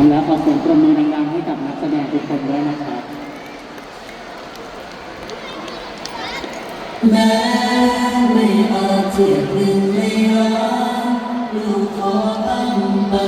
มแล้วขอสีงประมือดังๆให้กับนักแสดงทุกคนด้วยนะครับแม้ไม่อาจเทียบหนึ่งไม่ยอมลูกขอตั้งมั่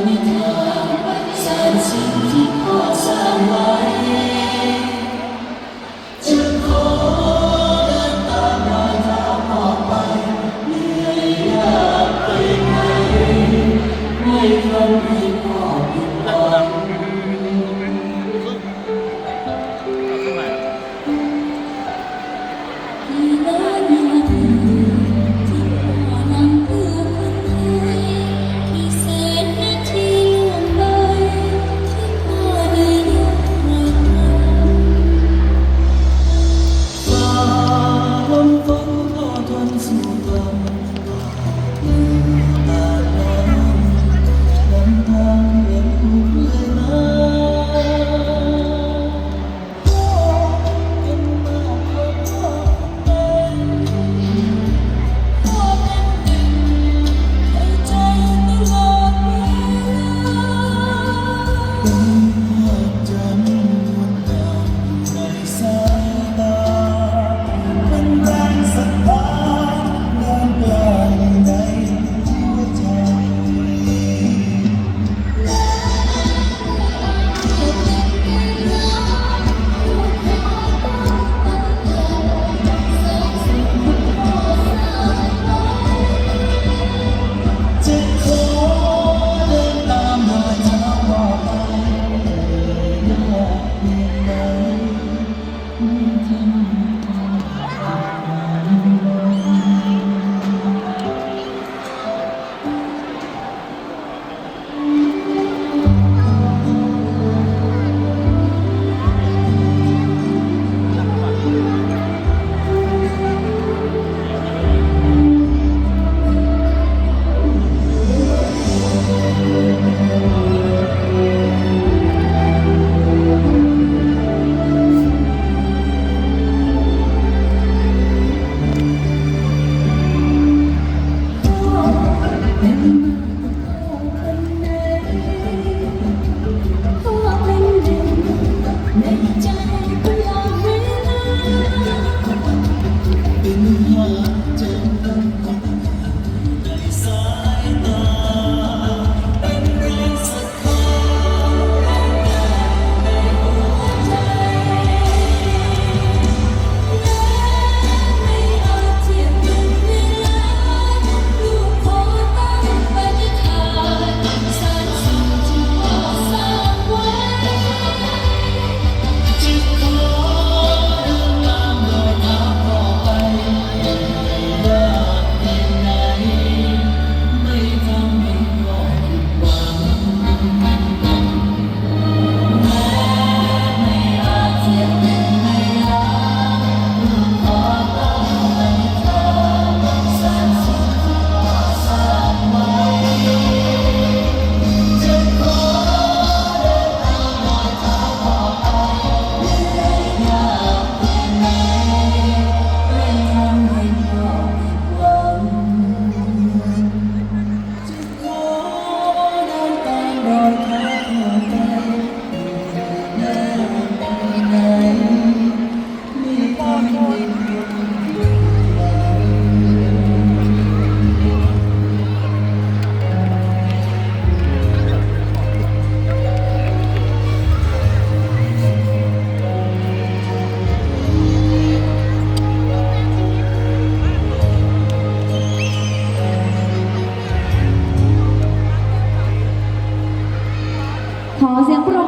好，先不。